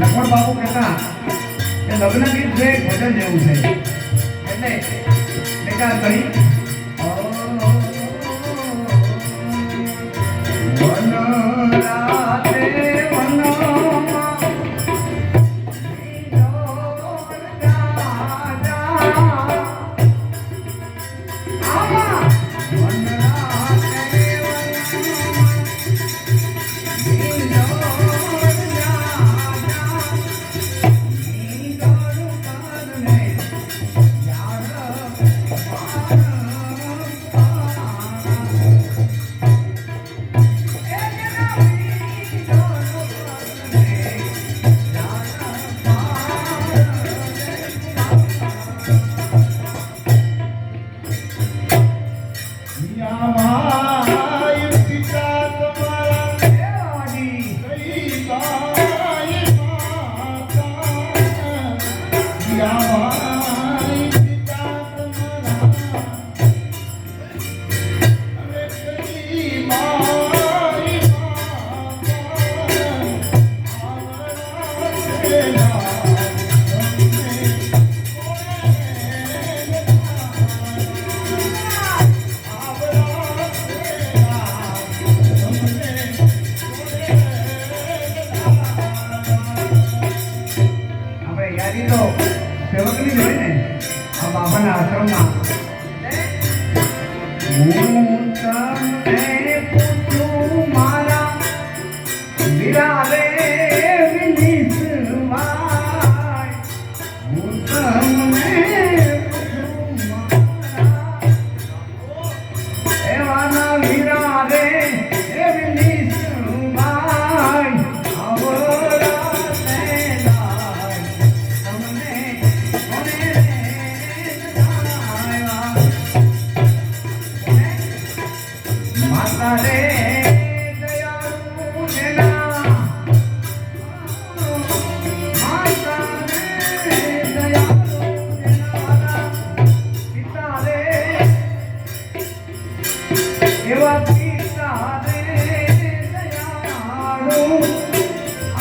લખણ બાપુ કહેતા કે લગ્ન ગીત છે ભજન જેવું છે. એટલે મેં કહા કહી સેવકની જોઈ ને આ બાબાના આશ્રમમાં.